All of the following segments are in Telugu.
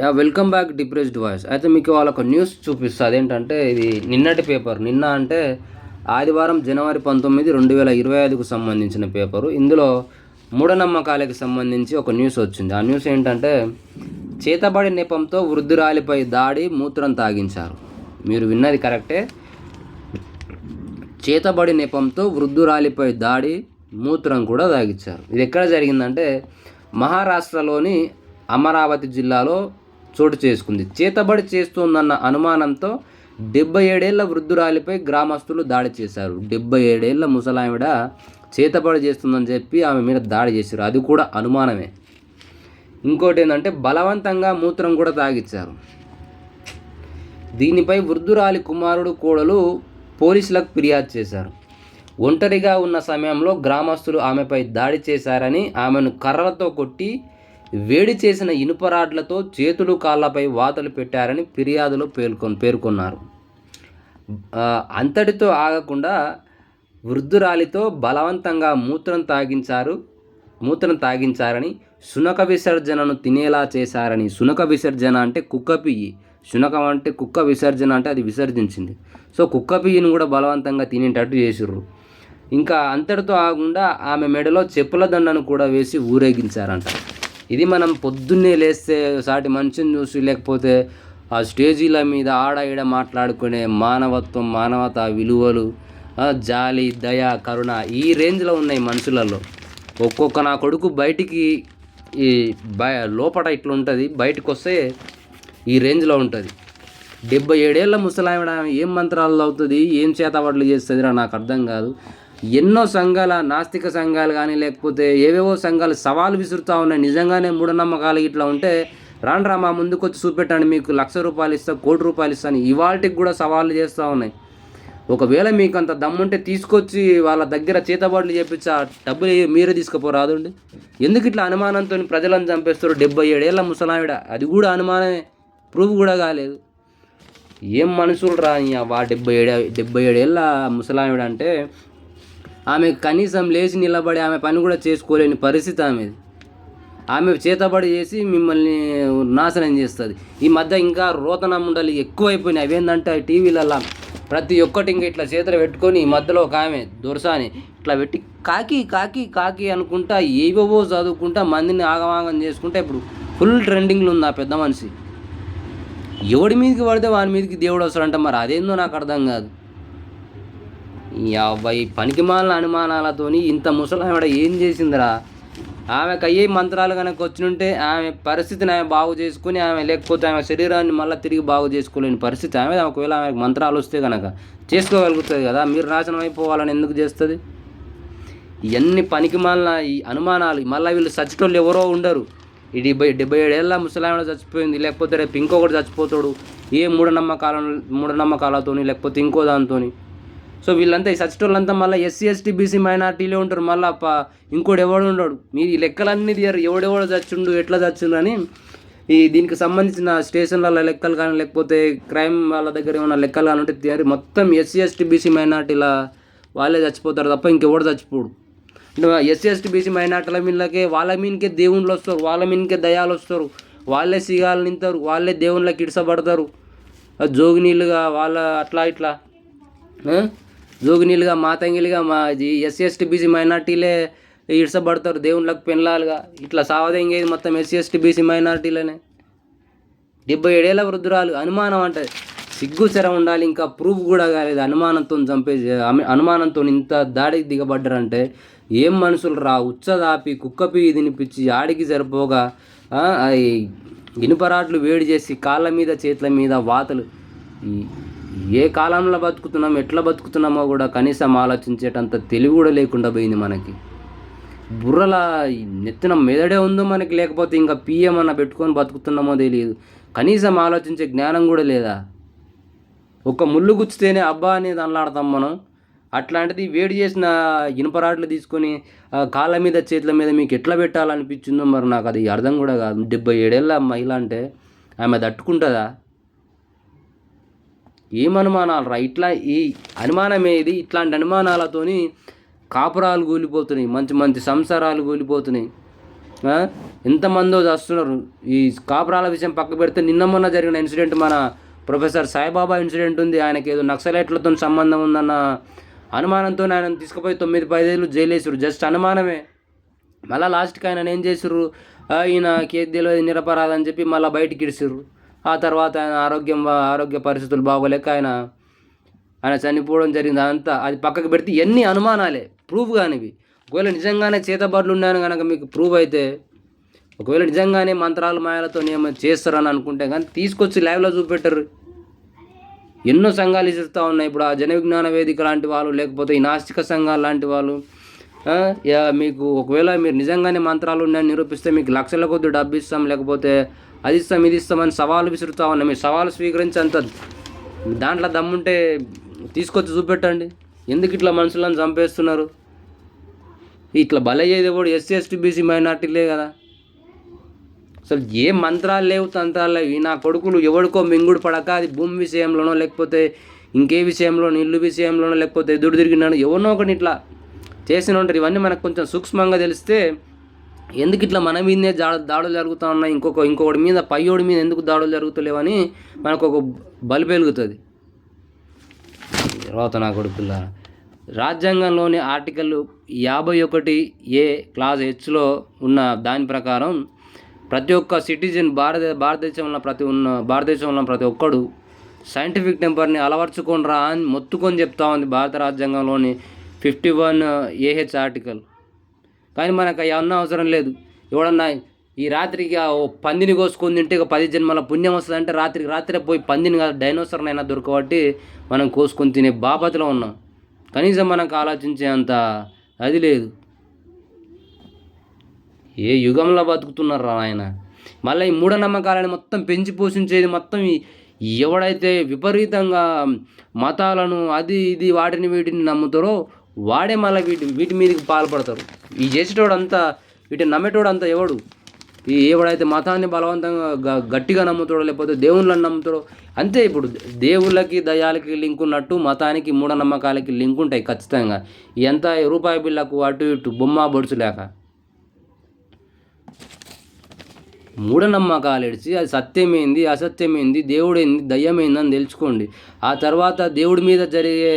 Yeah welcome back depressed voice అయితే మీకు వాళ్ళొక న్యూస్ చూపిస్తుంది అదేంటంటే ఇది నిన్నటి పేపర్ నిన్న అంటే ఆదివారం జనవరి పంతొమ్మిది రెండు వేల ఇరవై ఐదుకు సంబంధించిన పేపరు ఇందులో మూఢనమ్మకాలకు సంబంధించి ఒక న్యూస్ వచ్చింది. ఆ న్యూస్ ఏంటంటే చేతబడి నెపంతో వృద్ధురాలిపై దాడి మూత్రం తాగించారు. మీరు విన్నది కరెక్టే చేతబడి నెపంతో వృద్ధురాలిపై దాడి మూత్రం కూడా తాగించారు. ఇది ఎక్కడ జరిగిందంటే మహారాష్ట్రలోని అమరావతి జిల్లాలో చోటు చేసుకుంది. చేతబడి చేస్తోందన్న అనుమానంతో డెబ్బై ఏడేళ్ళ వృద్ధురాలిపై గ్రామస్తులు దాడి చేశారు. డెబ్బై ఏడేళ్ళ ముసలావిడ చేతబడి చేస్తుందని చెప్పి ఆమె మీద దాడి చేశారు. అది కూడా అనుమానమే. ఇంకోటి ఏంటంటే బలవంతంగా మూత్రం కూడా తాగిచ్చారు. దీనిపై వృద్ధురాలి కుమారుడు కోడలు పోలీసులకు ఫిర్యాదు చేశారు. ఒంటరిగా ఉన్న సమయంలో గ్రామస్తులు ఆమెపై దాడి చేశారని ఆమెను కర్రలతో కొట్టి వేడి చేసిన ఇనుప రాడ్లతో చేతులు కాళ్ళపై వాతలు పెట్టారని ఫిర్యాదులో పేర్కొన్ పేర్కొన్నారు. అంతటితో ఆగకుండా వృద్ధురాలితో బలవంతంగా మూత్రం తాగించారు మూత్రం తాగించారని శునక విసర్జనను తినేలా చేశారని శునక విసర్జన అంటే కుక్క పియ్యి శునకం అంటే కుక్క విసర్జన అంటే అది విసర్జించింది. సో కుక్క పియ్యిని కూడా బలవంతంగా తినేటట్టు చేసిర్రు. ఇంకా అంతటితో ఆగకుండా ఆమె మెడలో చెప్పుల దండను కూడా వేసి ఊరేగించారంట. ఇది మనం పొద్దున్నే లేస్తే సాటి మనిషిని చూసి లేకపోతే ఆ స్టేజీల మీద ఆడ ఈడ మాట్లాడుకునే మానవత్వం మానవత విలువలు జాలి దయ కరుణ ఈ రేంజ్లో ఉన్నాయి మనుషులలో. ఒక్కొక్క నా కొడుకు బయటికి ఈ బయ లోపల ఇట్లుంటుంది బయటకు వస్తే ఈ రేంజ్లో ఉంటుంది. డెబ్బై ఏడేళ్ళ ముసలావిడ ఏం మంత్రాలు అవుతుంది ఏం చేతబడులు చేస్తుందిరా నాకు అర్థం కాదు. ఎన్నో సంఘాల నాస్తిక సంఘాలు కానీ లేకపోతే ఏవేవో సంఘాలు సవాలు విసురుతూ ఉన్నాయి. నిజంగానే మూఢనమ్మకాలు ఇట్లా ఉంటే రాండ్రా మా ముందుకు వచ్చి చూపెట్టండి మీకు లక్ష రూపాయలు ఇస్తా కోటి రూపాయలు ఇస్తాను ఇవాళకి కూడా సవాళ్ళు చేస్తూ ఉన్నాయి. ఒకవేళ మీకు అంత దమ్ముంటే తీసుకొచ్చి వాళ్ళ దగ్గర చేతబాట్లు చేపించి ఆ డబ్బులు మీరే తీసుకుపోరాదండి ఎందుకు ఇట్లా అనుమానంతో ప్రజలను చంపేస్తారు డెబ్బై ఏడేళ్ళ ముసలావిడ. అది కూడా అనుమానమే. ప్రూఫ్ కూడా కాలేదు. ఏం మనుషులు రా వా డెబ్బై ఏడు డెబ్బై ఏడేళ్ళ ముసలావిడ అంటే ఆమె కనీసం లేచి నిలబడి ఆమె పని కూడా చేసుకోలేని పరిస్థితి ఆమెది. ఆమె చేతబడి చేసి మిమ్మల్ని నాశనం చేస్తుంది. ఈ మధ్య ఇంకా రోతన ముండలు ఎక్కువైపోయినాయి. అవేందంటే టీవీలలో ప్రతి ఒక్కటి ఇంకా ఇట్లా చేతులు పెట్టుకొని ఈ మధ్యలో ఒక ఆమె దొరసాని ఇట్లా పెట్టి కాకి కాకి కాకి అనుకుంటా ఏవేవో చదువుకుంటా మందిని ఆగమాగం చేసుకుంటా ఇప్పుడు ఫుల్ ట్రెండింగ్లో ఉంది ఆ పెద్ద మనిషి. ఎవడి మీదకి పడితే వాని మీదకి దేవుడు వస్తాడంట మరి. అదేందో నాకు అర్థం కాదు. అబ్బాయి పనికిమాలిన అనుమానాలతోని ఇంత ముసలావిడ ఏం చేసిందిరా? ఆమెకు అయ్యే మంత్రాలు కనుక వచ్చినుంటే ఆమె పరిస్థితిని ఆమె బాగు చేసుకుని ఆమె లేకపోతే ఆమె శరీరాన్ని మళ్ళీ తిరిగి బాగు చేసుకోలేని పరిస్థితి ఆమె ఒకవేళ ఆమెకు మంత్రాలు వస్తే కనుక చేసుకోగలుగుతుంది కదా? మీరు నాశనం అయిపోవాలని ఎందుకు చేస్తుంది? ఇవన్నీ పనికిమాలిన ఈ అనుమానాలు మళ్ళీ వీళ్ళు చచ్చిటోళ్ళు ఎవరో ఉండరు. ఈ డెబ్బై డెబ్బై ఏడేళ్ళ ముసలావిడ చచ్చిపోయింది లేకపోతే రేపు ఇంకొకటి చచ్చిపోతాడు ఏ మూఢనమ్మకాల మూఢనమ్మకాలతోని లేకపోతే ఇంకో దానితోని. సో వీళ్ళంతా ఈ సచ్చిటోళ్ళంతా మళ్ళీ ఎస్సీ ఎస్టీ బీసీ మైనార్టీలే ఉంటారు. మళ్ళీ అప్ప ఇంకోటి ఎవడు ఉండడు. మీరు ఈ లెక్కలన్నీ తీయరు. ఎవడెవడు చచ్చిండు ఎట్లా చచ్చిండు అని ఈ దీనికి సంబంధించిన స్టేషన్ల లెక్కలు కానీ లేకపోతే క్రైమ్ వాళ్ళ దగ్గర ఏమైనా లెక్కలు కానీ ఉంటే తీయరు. మొత్తం ఎస్సీ ఎస్టీ బీసీ మైనార్టీల వాళ్ళే చచ్చిపోతారు తప్ప ఇంకెవడు చచ్చిపోడు. అంటే ఎస్సీ ఎస్టీ బీసీ మైనార్టీల మీన్లకే వాళ్ళ మీదకే దేవుళ్ళు వస్తారు. వాళ్ళ మీదకే దయాలు వస్తారు. వాళ్ళే సిగాలు నింతారు. వాళ్ళే దేవుళ్ళకి ఇడిసబడతారు. జోగినీళ్ళుగా వాళ్ళ అట్లా ఇట్లా జోగినీలుగా మాతంగిలుగా మా ఎస్సీ ఎస్టీ బీసీ మైనార్టీలే ఇడిసబడతారు దేవుళ్ళకు పెళ్ళాలుగా ఇట్లా సావదెంగేది మొత్తం ఎస్సీ ఎస్టీ బీసీ మైనార్టీలనే. డెబ్బై ఏడేళ్ళ వృద్ధురాలు అనుమానం అంటే సిగ్గు చెర ఉండాలి ఇంకా ప్రూఫ్ కూడా కాలేదు. అనుమానంతో చంపేసి అనుమానంతో ఇంత దాడికి దిగబడ్డారంటే ఏం మనుషులు రా? ఉచ్చదాపి కుక్కపి తినిపించి ఆడికి సరిపోగా అది ఇనుపరాట్లు వేడి చేసి కాళ్ళ మీద చేతుల మీద వాతలు. ఏ కాలంలో బతుకుతున్నాం ఎట్లా బతుకుతున్నామో కూడా కనీసం ఆలోచించేటంత తెలివి కూడా లేకుండా పోయింది మనకి. బుర్రల నెత్తిన మెదడే ఉందో మనకి లేకపోతే ఇంకా పిఎం అన్న పెట్టుకొని బతుకుతున్నామో తెలియదు. కనీసం ఆలోచించే జ్ఞానం కూడా లేదా? ఒక ముళ్ళు గుచ్చితేనే అబ్బా అనేది అనలాడతాం మనం. అట్లాంటిది వేడి చేసిన ఇనుపరాట్లు తీసుకొని కాళ్ళ మీద చేతుల మీద మీకు ఎట్లా పెట్టాలనిపించిందో మరి నాకు అది అర్థం కూడా కాదు. డెబ్బై ఏడేళ్ళ మహిళ అంటే ఆమె తట్టుకుంటుందా ఏం అనుమానాలు రా? ఇట్లా ఈ అనుమానం ఏది ఇట్లాంటి అనుమానాలతోని కాపురాలు కూలిపోతున్నాయి. మంచి మంచి సంసారాలు కూలిపోతున్నాయి. ఎంతమందో చేస్తున్నారు. ఈ కాపురాల విషయం పక్క పెడితే నిన్న మొన్న జరిగిన ఇన్సిడెంట్ మన ప్రొఫెసర్ సాయిబాబా ఇన్సిడెంట్ ఉంది. ఆయనకి ఏదో నక్సలైట్లతో సంబంధం ఉందన్న అనుమానంతో ఆయన తీసుకుపోయి తొమ్మిది పదేళ్ళు జైలు వేసారు జస్ట్ అనుమానమే. మళ్ళీ లాస్ట్కి ఆయన ఏం చేసారు ఈయన కేసు తెలియదు నిరపరాధ అని చెప్పి మళ్ళీ బయటికి ఇడిసారు ఆ తర్వాత ఆయన ఆరోగ్యం ఆరోగ్య పరిస్థితులు బాగోలేక ఆయన ఆయన చనిపోవడం జరిగింది. అదంతా అది పక్కకు పెడితే ఎన్ని అనుమానాలే. ప్రూఫ్ కానివి. ఒకవేళ నిజంగానే చేతబడులు ఉన్నాయని కనుక మీకు ప్రూవ్ అయితే ఒకవేళ నిజంగానే మంత్రాలు మాయలతో ఏమో చేస్తారని అనుకుంటే కానీ తీసుకొచ్చి లైవ్లో చూపెట్టరు. ఎన్నో సంఘాలు ఇస్తూ ఉన్నాయి. ఇప్పుడు ఆ జన విజ్ఞాన వేదిక లాంటి వాళ్ళు లేకపోతే ఈ నాస్తిక సంఘాలు లాంటి వాళ్ళు మీకు ఒకవేళ మీరు నిజంగానే మంత్రాలు ఉన్నాయని నిరూపిస్తే మీకు లక్షల కొద్ది డబ్బు ఇస్తాం లేకపోతే అది ఇస్తాం ఇది ఇస్తామని సవాలు విసురుతా ఉన్నాయి మీరు సవాలు స్వీకరించి అంత దాంట్లో దమ్ముంటే తీసుకొచ్చి చూపెట్టండి. ఎందుకు ఇట్లా మనుషులను చంపేస్తున్నారు? ఇట్లా బలయ్యేది కూడా ఎస్సీ ఎస్టీ బీసీ మైనార్టీలే కదా. అసలు ఏ మంత్రాలు లేవు తంత్రాలు లేవు. నా కొడుకులు ఎవడికో మింగుడు పడక అది భూమి విషయంలోనో లేకపోతే ఇంకే విషయంలోనో ఇల్లు విషయంలోనో లేకపోతే ఎదురు తిరిగినాను ఎవరినో ఒకటి ఇట్లా చేసిన ఉంటారు ఇవన్నీ మనకు కొంచెం సూక్ష్మంగా తెలిస్తే ఎందుకు ఇట్లా మన మీదనే జా దాడులు జరుగుతూ ఉన్నాయి? ఇంకొక ఇంకొకటి మీద పయ్యోడి మీద ఎందుకు దాడులు జరుగుతలేవని మనకు ఒక బలి పెరుగుతుంది. తర్వాత నా కొడుకుల రాజ్యాంగంలోని ఆర్టికల్ యాభై ఒకటి ఏ క్లాస్ హెచ్లో ఉన్న దాని ప్రకారం ప్రతి ఒక్క సిటిజన్ భారత భారతదేశంలో ప్రతి ఉన్న భారతదేశంలో ప్రతి ఒక్కడు సైంటిఫిక్ టెంపర్ని అలవర్చుకొని రా అని మొత్తుకొని చెప్తా ఉంది భారత రాజ్యాంగంలోని fifty one uh, A H article కానీ మనకు అవన్నీ అవసరం లేదు. ఎవడన్నా ఈ రాత్రికి ఓ పందిని కోసుకొని తింటే ఇక పది జన్మల పుణ్యం వస్తుందంటే రాత్రికి రాత్రే పోయి పందిని కాదు డైనోసర్నైనా దొరకబట్టి మనం కోసుకొని తినే బాపతిలో ఉన్నాం. కనీసం మనకు ఆలోచించే అంత అది లేదు. ఏ యుగంలో బతుకుతున్నారా ఆయన? మళ్ళీ ఈ మూఢనమ్మకాలను మొత్తం పెంచి పోషించేది మొత్తం ఎవడైతే విపరీతంగా మతాలను అది ఇది వాటిని వీటిని నమ్ముతారో వాడే మళ్ళీ వీటి వీటి మీదకి పాల్పడతారు. ఈ చేసేటోడంతా వీటిని నమ్మేటోడంతా ఎవడు? ఈ ఎవడైతే మతాన్ని బలవంతంగా గట్టిగా నమ్ముతాడో లేకపోతే దేవుళ్ళని నమ్ముతాడో అంతే ఇప్పుడు దేవుళ్ళకి దయాలకి లింక్ ఉన్నట్టు మతానికి మూఢనమ్మకాలకి లింక్ ఉంటాయి ఖచ్చితంగా ఎంత రూపాయి బిళ్ళకు అటు ఇటు బొమ్మ బొడుచు లేక. మూఢనమ్మకాలు ఇడిచి అది సత్యమైంది అసత్యమైంది దేవుడైంది దయ్యమైంది అని తెలుసుకోండి. ఆ తర్వాత దేవుడి మీద జరిగే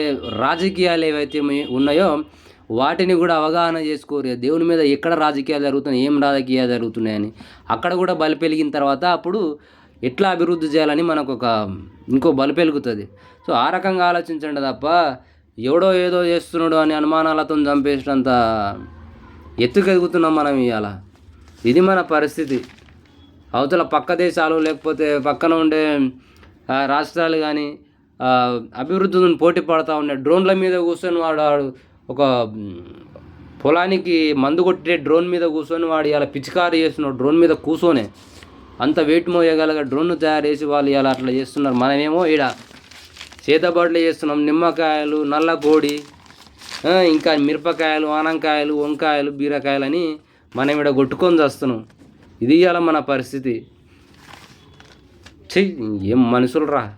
రాజకీయాలు ఏవైతే ఉన్నాయో వాటిని కూడా అవగాహన చేసుకోరు. దేవుడి మీద ఎక్కడ రాజకీయాలు జరుగుతున్నాయి ఏం రాజకీయాలు జరుగుతున్నాయని. అక్కడ కూడా బలి పెరిగిన తర్వాత అప్పుడు ఎట్లా అభివృద్ధి చేయాలని మనకు ఒక ఇంకో బలి పెరుగుతుంది సో ఆ రకంగా ఆలోచించండి తప్ప ఎవడో ఏదో చేస్తున్నాడు అని అనుమానాలతో చంపేసినంత ఎత్తుకెదుగుతున్నాం మనం ఇవాళ ఇది మన పరిస్థితి. అవతల పక్క దేశాలు లేకపోతే పక్కన ఉండే రాష్ట్రాలు కానీ అభివృద్ధిని పోటీ పడతా ఉన్నాయి డ్రోన్ల మీద కూర్చొని వాడు వాడు ఒక పొలానికి మందు కొట్టే డ్రోన్ మీద కూర్చొని వాడు ఇలా పిచికారి చేస్తున్నాడు డ్రోన్ మీద కూర్చొనే. అంత వెయిట్ మోయగలగ డ్రోన్ తయారు చేసి వాళ్ళు ఇలా అట్లా చేస్తున్నారు. మనమేమో ఈడ చేతబడులు చేస్తున్నాం నిమ్మకాయలు నల్ల కోడి ఇంకా మిరపకాయలు ఆనంకాయలు వంకాయలు బీరకాయలు అని మనం ఇక్కడ కొట్టుకొని చేస్తున్నాం. ఇది ఇవాళ మన పరిస్థితి. చెయ్యి ఏం మనుషులు రా.